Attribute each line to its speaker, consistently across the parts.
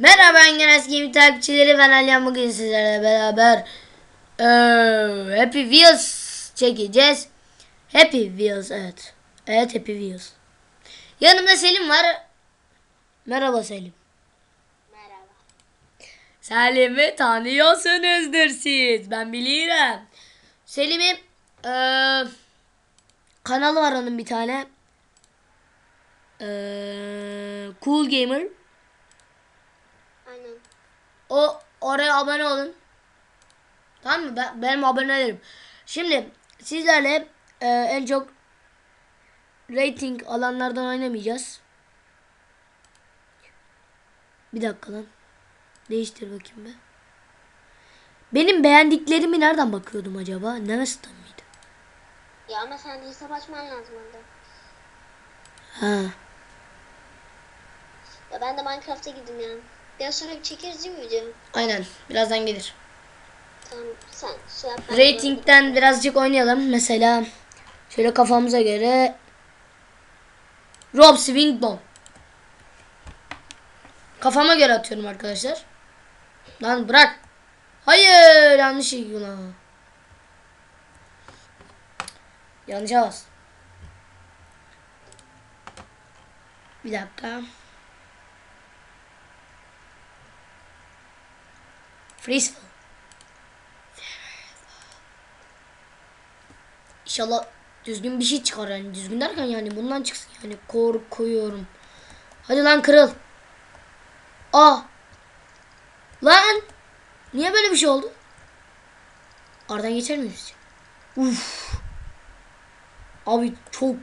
Speaker 1: Merhaba Engenes Game takipçileri ben Alyan bugün sizlerle beraber eee, Happy Wheels çekeceğiz. Happy Wheels evet. Evet Happy Wheels. Yanımda Selim var. Merhaba Selim.
Speaker 2: Merhaba.
Speaker 1: Selim'i tanıyorsunuzdur siz. Ben biliyorum. Selim'in eee, kanalı var onun bir tane. Eee, cool Gamer. O oraya abone olun. Tamam mı? Ben, benim abonelerim. Şimdi sizlerle e, en çok rating alanlardan oynamayacağız. Bir dakika lan. Değiştir bakayım be. Benim beğendiklerimi nereden bakıyordum acaba? Nevestan mıydı?
Speaker 2: Ya ama sen hesap açman lazım orada.
Speaker 1: Ha.
Speaker 2: Ya ben de Minecraft'a girdim ya. Biraz sonra bir çekeriz değil mi video?
Speaker 1: Aynen. Birazdan gelir.
Speaker 2: Tamam sen şey yap. ben de
Speaker 1: Rating'den birazcık oynayalım. Mesela şöyle kafamıza göre Rob Swingdon. Kafama göre atıyorum arkadaşlar. Lan bırak. Hayır yanlış lan. Yanlışa bas. Bir dakika. Freeze. İnşallah düzgün bir şey çıkar yani. Düzgün derken yani bundan çıksın yani. Korkuyorum. Hadi lan kırıl. Aa. Lan. Niye böyle bir şey oldu? Aradan geçer miyiz? Uf. Abi çok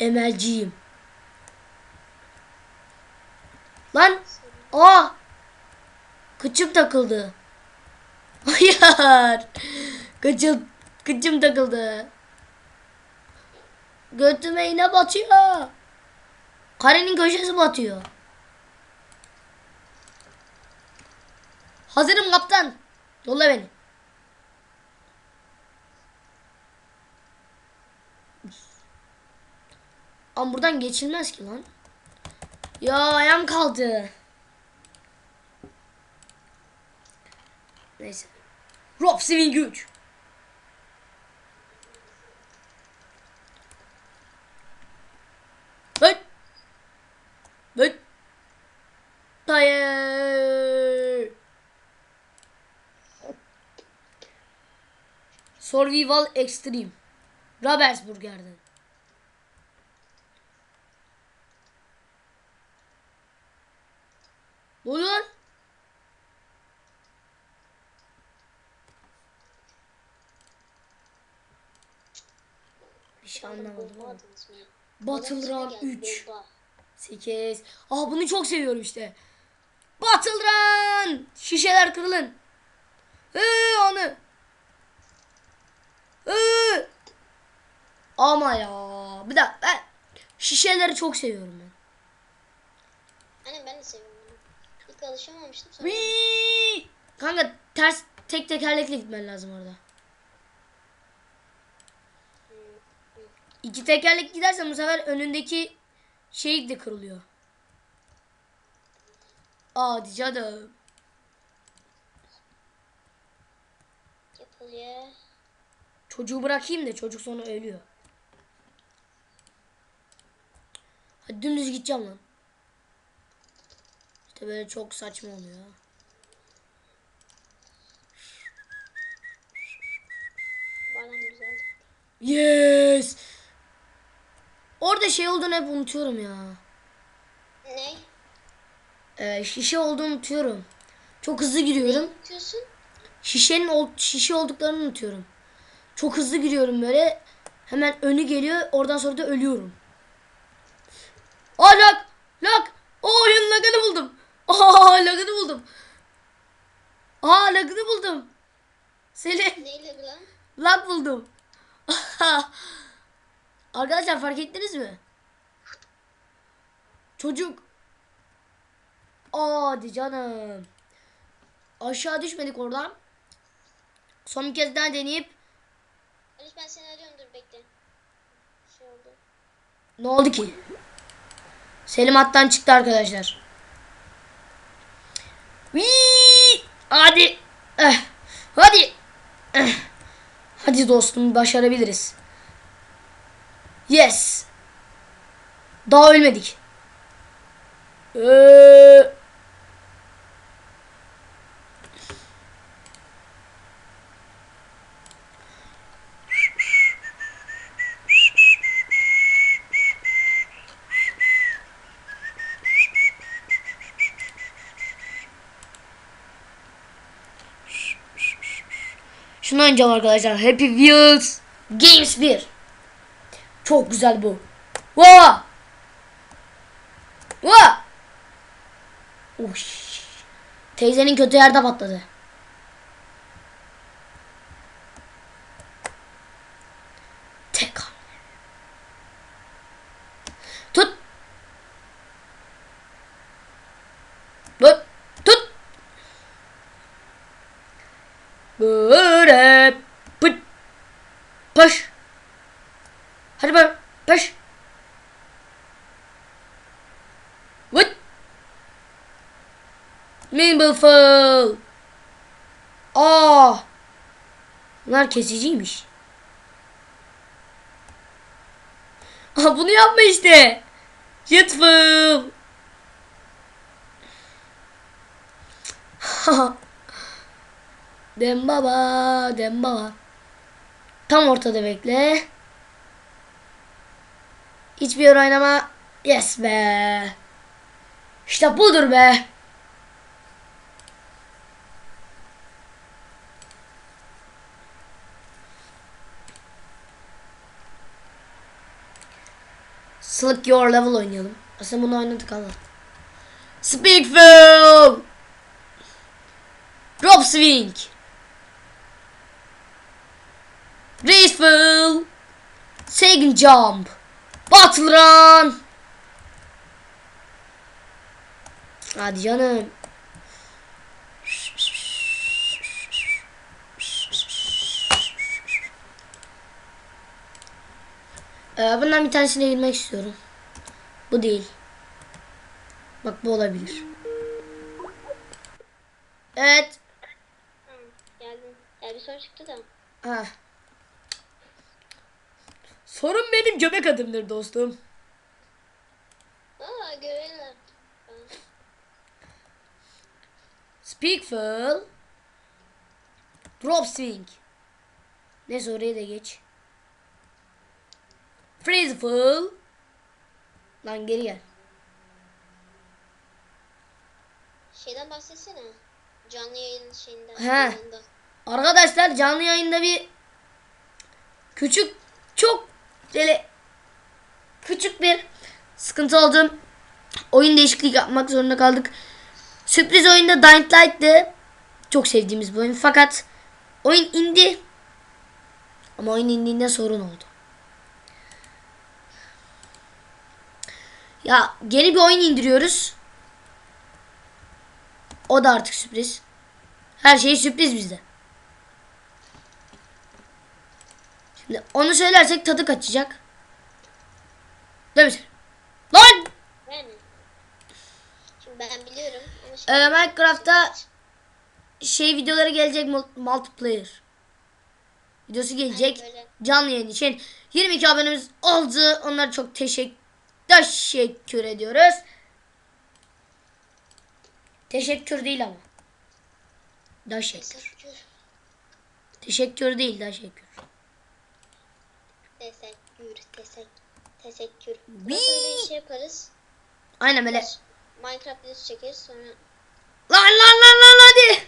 Speaker 1: emelciyim. Lan. Aa. Kıçım takıldı. Hayır. Kıçım, kıçım takıldı. Götüme iğne batıyor. Karenin köşesi batıyor. Hazırım kaptan. Yolla beni. Ama buradan geçilmez ki lan. Ya ayağım kaldı. Neyse. Rob Swing güç. Hey. Hey. Hayır. Survival Extreme. Robertsburger'den. Oluyor lan? Şey anlamadım? Battle
Speaker 2: geldi,
Speaker 1: 3.
Speaker 2: bomba.
Speaker 1: 8. Aa bunu çok seviyorum işte. Battle Run. Şişeler kırılın. Ee, onu. Ee. Ama ya. Bir dakika. Ben şişeleri çok seviyorum ben.
Speaker 2: Aynen ben de seviyorum. İlk alışamamıştım sonra.
Speaker 1: Kanka ters tek tekerlekle gitmen lazım orada. İki tekerlek gidersen bu sefer önündeki şey de kırılıyor. Hadi canım.
Speaker 2: Yapılıyor.
Speaker 1: Çocuğu bırakayım da çocuk sonra ölüyor. Hadi dümdüz gideceğim lan. İşte böyle çok saçma oluyor. Yes. Orada şey olduğunu hep unutuyorum ya.
Speaker 2: Ne?
Speaker 1: Ee, şişe olduğunu unutuyorum. Çok hızlı giriyorum.
Speaker 2: Diyorsun?
Speaker 1: Şişenin ol, şişe olduklarını unutuyorum. Çok hızlı giriyorum böyle. Hemen önü geliyor. Oradan sonra da ölüyorum. Aa lag! Lag! O oyun lagını buldum. Aa lagını buldum. Aa lagını buldum. Selim
Speaker 2: Neyle lan?
Speaker 1: lag buldum. Arkadaşlar fark ettiniz mi? Çocuk. Hadi canım. Aşağı düşmedik oradan. Son bir kez daha deneyip.
Speaker 2: Aliş ben seni arıyorum dur bekle. Şey oldu.
Speaker 1: Ne oldu ki? Selim hattan çıktı arkadaşlar. Vii! Hadi. Eh. Hadi. Eh. Hadi dostum başarabiliriz. Yes. Daha ölmedik. Ee, Şunu oynayacağım arkadaşlar. Happy Wheels Games 1. Çok güzel bu. Wow. Wow. Uş. Teyzenin kötü yerde patladı. Mimbleful. Aa. Bunlar kesiciymiş. Aa bunu yapma işte. Yutful. Dem baba, dem baba. Tam ortada bekle. Hiçbir yer oynama. Yes be. İşte budur be. Slick Your Level oynayalım. Aslında bunu oynadık ama. Speakville. Drop Swing. Graceful. Second Jump. Battle Run. Hadi canım. Ee, bundan bir tanesine girmek istiyorum. Bu değil. Bak bu olabilir. Evet.
Speaker 2: Hı, geldim. Ya bir soru çıktı da.
Speaker 1: Ha. Sorun benim göbek adımdır dostum.
Speaker 2: Aa görelim.
Speaker 1: Speak full. Drop swing. Neyse oraya da geç. Freeze full. Lan geri gel.
Speaker 2: Şeyden bahsetsene. Canlı yayın şeyinden.
Speaker 1: He.
Speaker 2: yayında.
Speaker 1: Arkadaşlar canlı yayında bir küçük çok böyle küçük bir sıkıntı oldu. Oyun değişiklik yapmak zorunda kaldık. Sürpriz oyunda Dying Light'tı. Çok sevdiğimiz bir oyun. Fakat oyun indi. Ama oyun indiğinde sorun oldu. Ya yeni bir oyun indiriyoruz. O da artık sürpriz. Her şey sürpriz bizde. Şimdi onu söylersek tadı kaçacak. Değil mi sen? Lan!
Speaker 2: Yani. Şimdi ben biliyorum.
Speaker 1: Ee, Minecraft'ta şey videoları gelecek mul- multiplayer. Videosu gelecek. Canlı yayın için 22 abonemiz oldu. Onlara çok teşekkür teşekkür ediyoruz. Teşekkür değil ama. Teşekkür.
Speaker 2: Teşekkür.
Speaker 1: Teşekkür değil, teşekkür.
Speaker 2: Teşekkür. Teşekkür. Teşekkür. Bir şey yaparız.
Speaker 1: Aynen böyle.
Speaker 2: Minecraft videosu çekeriz sonra.
Speaker 1: Lan lan lan lan hadi.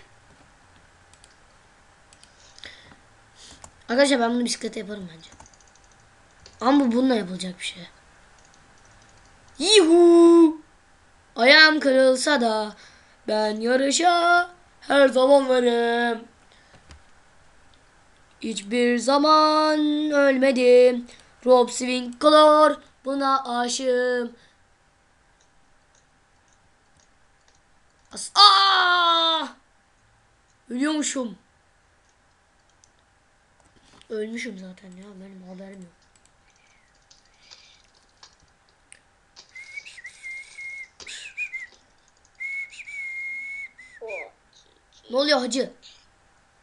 Speaker 1: Arkadaşlar ben bunu bisiklete yaparım bence. Ama bu bununla yapılacak bir şey. Yuhu. Ayağım kırılsa da ben yarışa her zaman varım. Hiçbir zaman ölmedim. Rob Swinkler buna aşığım. As Aa! Ölüyormuşum. Ölmüşüm zaten ya benim haberim yok.
Speaker 2: Oh.
Speaker 1: Ne oluyor hacı?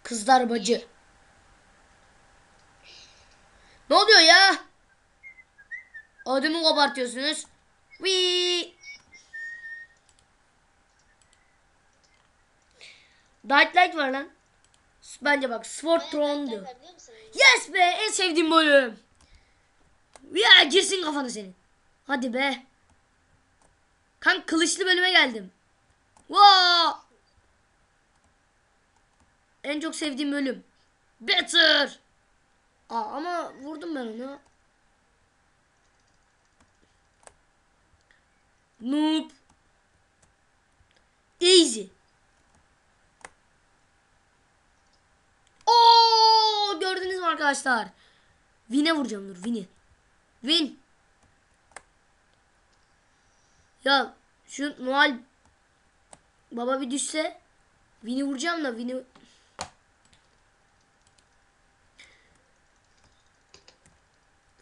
Speaker 1: Kızlar bacı. Ne oluyor ya? Adımı kopartıyorsunuz. Wii. Dark Light var lan. Bence bak Sword Throne'du. Yes be en sevdiğim bölüm. Ya girsin kafanı senin. Hadi be. Kan kılıçlı bölüme geldim. Wow. En çok sevdiğim bölüm. Better. Aa, ama vurdum ben onu. Noob. Easy. Oo gördünüz mü arkadaşlar? Win'e vuracağım dur Win'i. Win. Ya şu Noel baba bir düşse Win'i vuracağım da Win'i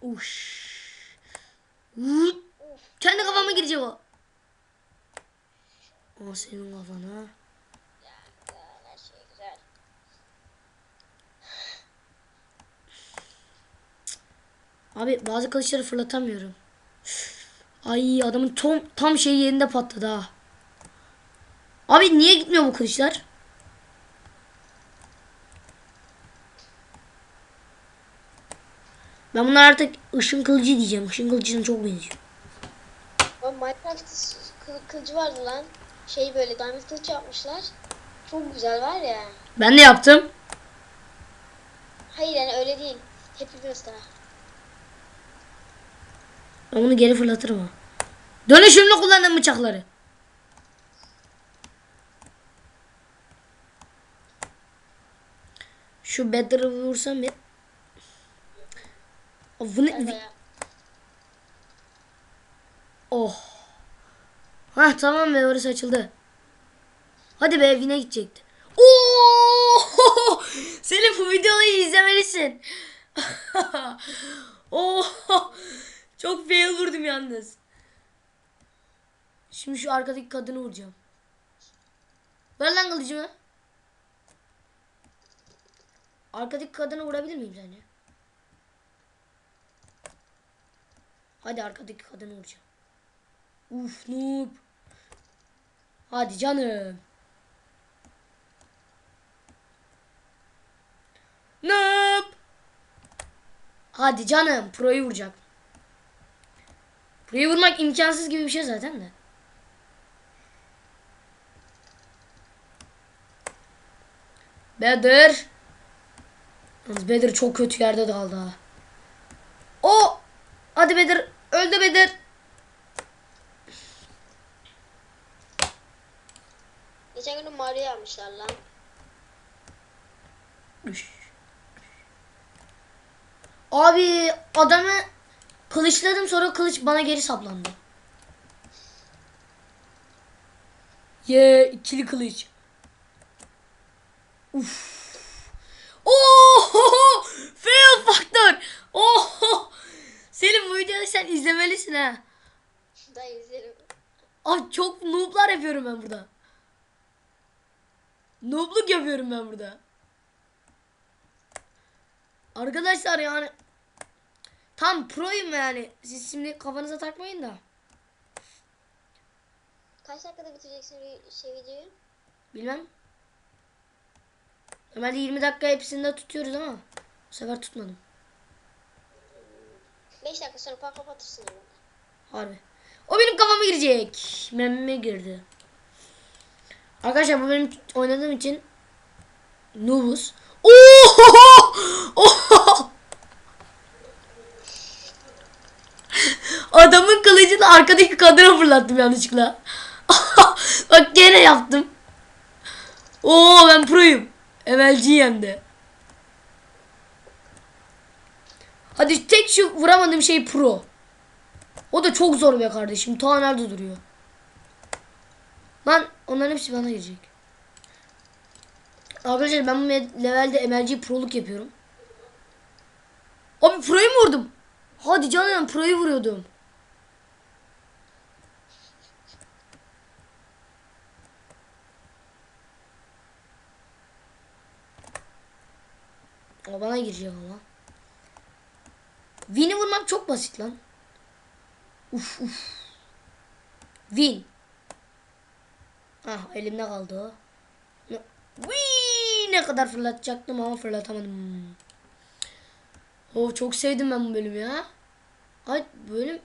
Speaker 1: Uş. Kendi kafama girecek o. O senin kafana. Abi bazı kılıçları fırlatamıyorum. Ay adamın tam, tam şey yerinde patladı ha. Abi niye gitmiyor bu kılıçlar? Ben bunlar artık ışın kılıcı diyeceğim. Işın kılıcına çok benziyor.
Speaker 2: O Minecraft kıl, kılıcı vardı lan. Şey böyle diamond kılıç yapmışlar. Çok güzel var ya.
Speaker 1: Ben de yaptım.
Speaker 2: Hayır yani öyle değil. Happy Wheels'ta.
Speaker 1: Ben bunu geri fırlatırım ha. Dönüşümlü kullandığım bıçakları. Şu Better'ı vursam bir. Bunu, oh. Hah tamam be orası açıldı. Hadi be evine gidecekti. Oo! Senin bu videoyu izlemelisin. Oo! Çok fail vurdum yalnız. Şimdi şu arkadaki kadını vuracağım. Ver lan kılıcımı. Arkadaki kadını vurabilir miyim sence? Hadi arkadaki kadını vuracağım. Uf noob. Hadi canım. Noob. Hadi canım. Pro'yu vuracak. Pro'yu vurmak imkansız gibi bir şey zaten de. Bedir. Bedir çok kötü yerde daldı ha. O. Hadi Bedir. Öldü Bedir.
Speaker 2: Geçen gün Mario yapmışlar lan.
Speaker 1: Abi adamı kılıçladım sonra kılıç bana geri saplandı. Ye ikili kılıç. Uf. Oh! Fail factor. Oh! Selim bu videoyu sen izlemelisin ha.
Speaker 2: Da izlerim.
Speaker 1: Abi çok nooblar yapıyorum ben burada. Noobluk yapıyorum ben burada. Arkadaşlar yani tam proyum yani. Siz şimdi kafanıza takmayın da.
Speaker 2: Kaç dakikada bitireceksin şey videoyu?
Speaker 1: Bilmem. Normalde 20 dakika hepsinde tutuyoruz ama bu sefer tutmadım.
Speaker 2: 5 dakika sonra pa kapatırsın.
Speaker 1: Harbi. O benim kafama girecek. Memme girdi. Arkadaşlar bu benim oynadığım için Nubus. Oho! Adamın kılıcını arkadaki kadına fırlattım yanlışlıkla. Bak gene yaptım. Oo ben proyum. Emelciyim de. Hadi tek şu vuramadığım şey pro. O da çok zor be kardeşim. Ta nerede duruyor? Lan onların hepsi bana girecek. Arkadaşlar ben bu levelde emelci proluk yapıyorum. Abi proyu mu vurdum? Hadi canım proyu vuruyordum. O bana girecek ama. Win'i vurmak çok basit lan. Uf uf. Win. Ah elimde kaldı o. Wii, ne kadar fırlatacaktım ama fırlatamadım. Oh çok sevdim ben bu bölümü ya. Ay bölüm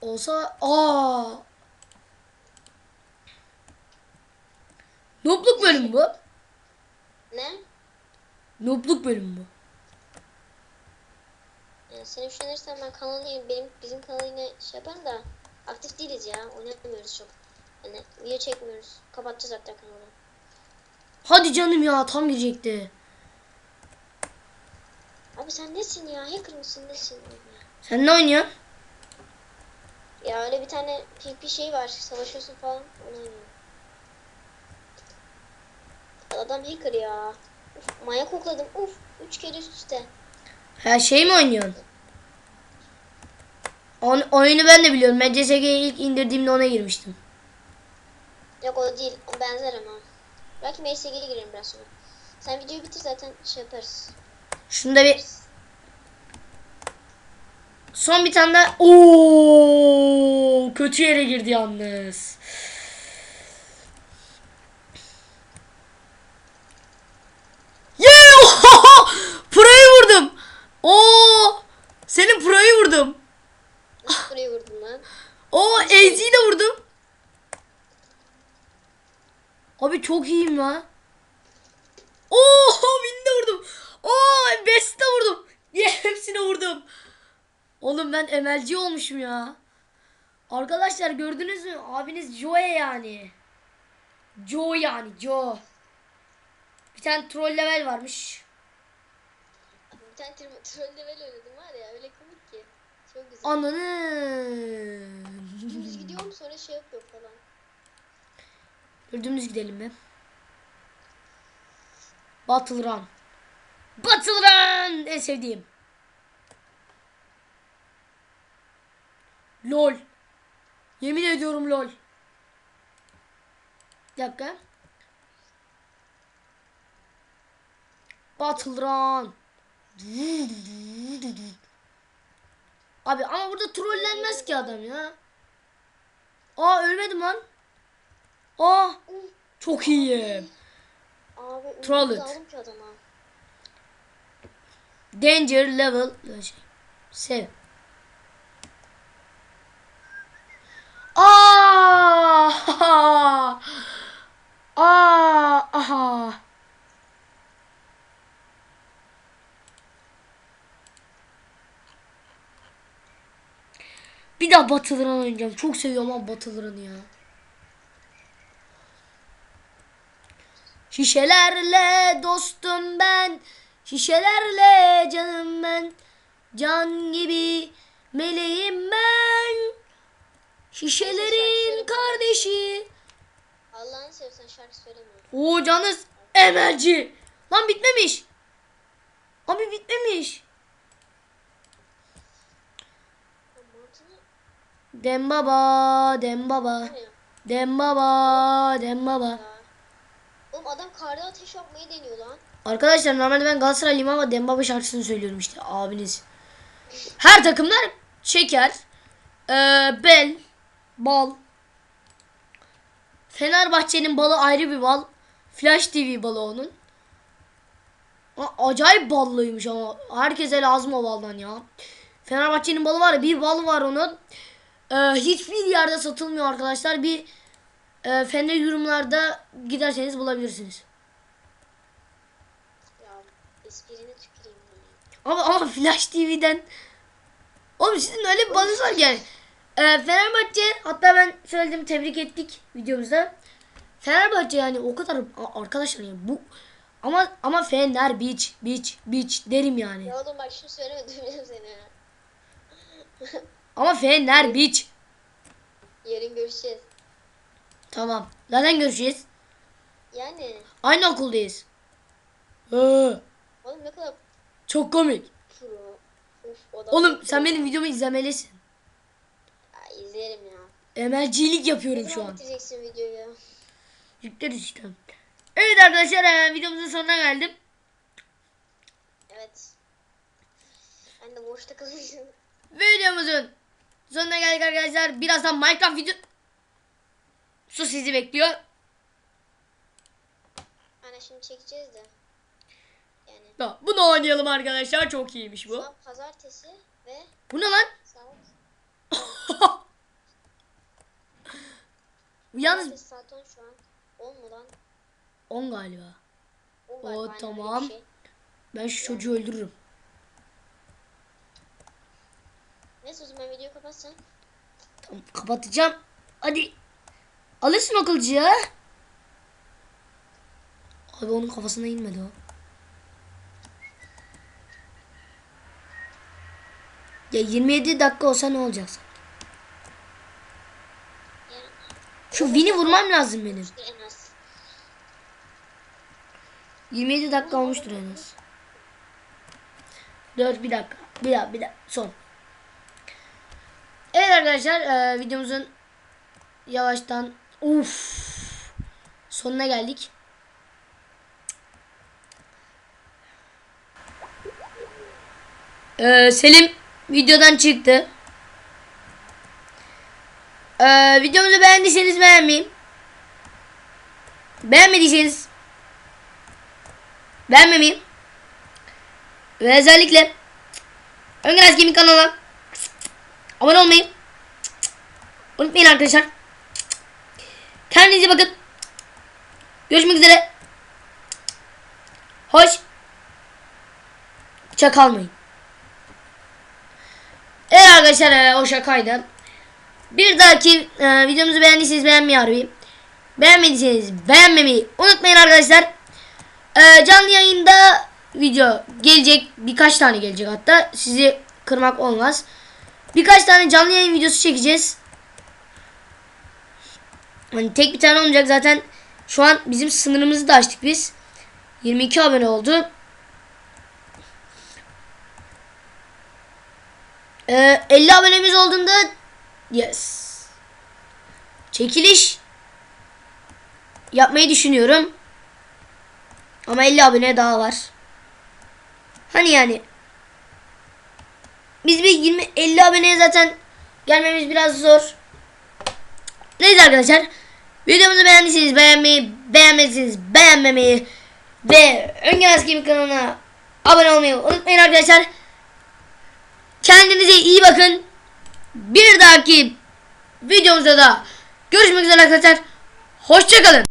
Speaker 1: olsa aa Noobluk bölüm bu.
Speaker 2: Ne?
Speaker 1: Noobluk bölüm bu.
Speaker 2: Yani sen üşenirsen ben kanalı benim bizim kanalı yine şey yaparım da aktif değiliz ya. Oynamıyoruz çok. Yani video çekmiyoruz. Kapatacağız hatta kanalı.
Speaker 1: Hadi canım ya tam girecekti.
Speaker 2: Abi sen nesin ya? Hacker mısın nesin?
Speaker 1: Sen ne oynuyorsun?
Speaker 2: Ya öyle bir tane PvP şey var. Savaşıyorsun falan. Onu oynuyorum. Adam hacker ya. Uf, manyak kokladım. Uf. Üç kere üst üste.
Speaker 1: Ha şey mi oynuyorsun? On, oyunu ben de biliyorum. Ben CSG'yi ilk indirdiğimde ona girmiştim.
Speaker 2: Yok o değil. O benzer ama. Belki MSG'ye girerim biraz sonra. Sen videoyu bitir zaten şey yaparız.
Speaker 1: Şunda bir son bir tane daha. Oo, kötü yere girdi yalnız. Yeah! Pro'yu vurdum. Oo! Senin Pro'yu vurdum.
Speaker 2: Nasıl buraya vurdun lan?
Speaker 1: Oo, AZ'yi de vurdum. Abi çok iyiyim ya. Oo, Win'de vurdum. Oo, Best'te vurdum. Diye hepsine vurdum. Oğlum ben MLG olmuşum ya. Arkadaşlar gördünüz mü? Abiniz Joe yani. Joe yani Joe. Bir tane troll level varmış.
Speaker 2: Bir tane tro- troll level oynadım var ya öyle komik ki. Çok güzel.
Speaker 1: Ananı.
Speaker 2: Dümdüz gidiyorum sonra şey yapıyor falan.
Speaker 1: Gördüğümüz gidelim mi? Battle Run. Battle Run en sevdiğim. LOL. Yemin ediyorum LOL. Bir dakika. Battle Run. Abi ama burada trollenmez ki adam ya. Aa ölmedim lan. Aa çok iyiyim.
Speaker 2: Abi
Speaker 1: Troll it. Danger level şey. Sev. Aa! Aa! Aha! Bir daha Battle Run oynayacağım. Çok seviyorum ama Battle Run'ı ya. Şişelerle dostum ben. Şişelerle canım ben. Can gibi meleğim ben. Şişelerin kardeşi.
Speaker 2: Allah'ını seversen şarkı söyleme.
Speaker 1: Oo canız emelci. Lan bitmemiş. Abi bitmemiş. Dem baba, dem baba. Dem baba, dem baba.
Speaker 2: Adam karda ateş yapmayı deniyor lan.
Speaker 1: Arkadaşlar normalde ben Galatasaraylıyım ama Dembaba şarkısını söylüyorum işte abiniz. Her takımlar şeker, ee, bel, bal. Fenerbahçe'nin balı ayrı bir bal. Flash TV balı onun. Acayip ballıymış ama. Herkese lazım o baldan ya. Fenerbahçe'nin balı var ya bir bal var onun. Ee, hiçbir yerde satılmıyor arkadaşlar. Bir e, Fener yorumlarda giderseniz bulabilirsiniz.
Speaker 2: Ya esprini tüküreyim ya.
Speaker 1: Ama ama Flash TV'den Oğlum sizin öyle bir balınız var ki yani. Ee, Fenerbahçe hatta ben söyledim tebrik ettik videomuzda. Fenerbahçe yani o kadar arkadaşlar yani bu ama ama Fener Beach Beach Beach derim yani.
Speaker 2: Ya oğlum bak şunu söyleme duymayacağım seni.
Speaker 1: Ama Fener Beach.
Speaker 2: Yarın görüşeceğiz.
Speaker 1: Tamam. Zaten görüşeceğiz.
Speaker 2: Yani
Speaker 1: Aynı okuldayız. Ee,
Speaker 2: oğlum ne kadar
Speaker 1: çok komik.
Speaker 2: pro. Uf, o da
Speaker 1: Oğlum sen benim videomu izlemelisin.
Speaker 2: Ya, izlerim ya.
Speaker 1: Yapıyorum
Speaker 2: Ne
Speaker 1: şu
Speaker 2: zaman
Speaker 1: an.
Speaker 2: bitireceksin videoyu?
Speaker 1: Yükleriz işte. Evet arkadaşlar hemen videomuzun sonuna geldim.
Speaker 2: Evet. Ben de boşta kalıyorum.
Speaker 1: Videomuzun sonuna geldik arkadaşlar. Birazdan Minecraft video... Su sizi bekliyor.
Speaker 2: Hani şimdi çekeceğiz de. Yani
Speaker 1: Ya, bunu oynayalım arkadaşlar. Çok iyiymiş bu.
Speaker 2: an pazartesi ve
Speaker 1: Bu ne lan? Yalnız
Speaker 2: saat 10 şu an. 10 mu lan?
Speaker 1: 10 galiba.
Speaker 2: 10
Speaker 1: Oo,
Speaker 2: galiba, bir
Speaker 1: tamam.
Speaker 2: şey.
Speaker 1: Ben şu çocuğu öldürürüm.
Speaker 2: Neyse o zaman videoyu kapatsan.
Speaker 1: Tamam, kapatacağım. Hadi. Alırsın o kılıcı. Abi onun kafasına inmedi o. Ya 27 dakika olsa ne olacak sanki? Şu Win'i vurmam lazım benim.
Speaker 2: işte en az.
Speaker 1: 27 dakika olmuştur en az. Dur bir dakika. Bir dakika bir dakika. Son. Evet arkadaşlar e, videomuzun yavaştan uf sonuna geldik. E, Selim videodan çıktı. E, videomuzu beğendiyseniz beğenmeyin. Beğenmediyseniz beğenmemeyi ve özellikle Öngöz Gaming kanalına abone olmayı unutmayın arkadaşlar. Kendinize bakın. Görüşmek üzere. Hoş. Çakalmayın. Evet arkadaşlar e, o şakaydı. Bir dahaki e, videomuzu beğendiyseniz beğenmeyi harbi. Beğenmediyseniz beğenmemeyi unutmayın arkadaşlar. Ee, canlı yayında video gelecek. Birkaç tane gelecek hatta. Sizi kırmak olmaz. Birkaç tane canlı yayın videosu çekeceğiz. Hani tek bir tane olmayacak zaten. Şu an bizim sınırımızı da açtık biz. 22 abone oldu. Ee, 50 abonemiz olduğunda yes. Çekiliş yapmayı düşünüyorum. Ama 50 abone daha var. Hani yani biz bir 20 50 aboneye zaten gelmemiz biraz zor. Neyse arkadaşlar. Videomuzu beğendiyseniz beğenmeyi, beğenmediyseniz beğenmemeyi ve Öngöz gibi kanalına abone olmayı unutmayın arkadaşlar. Kendinize iyi bakın. Bir dahaki videomuzda da görüşmek üzere arkadaşlar. Hoşçakalın.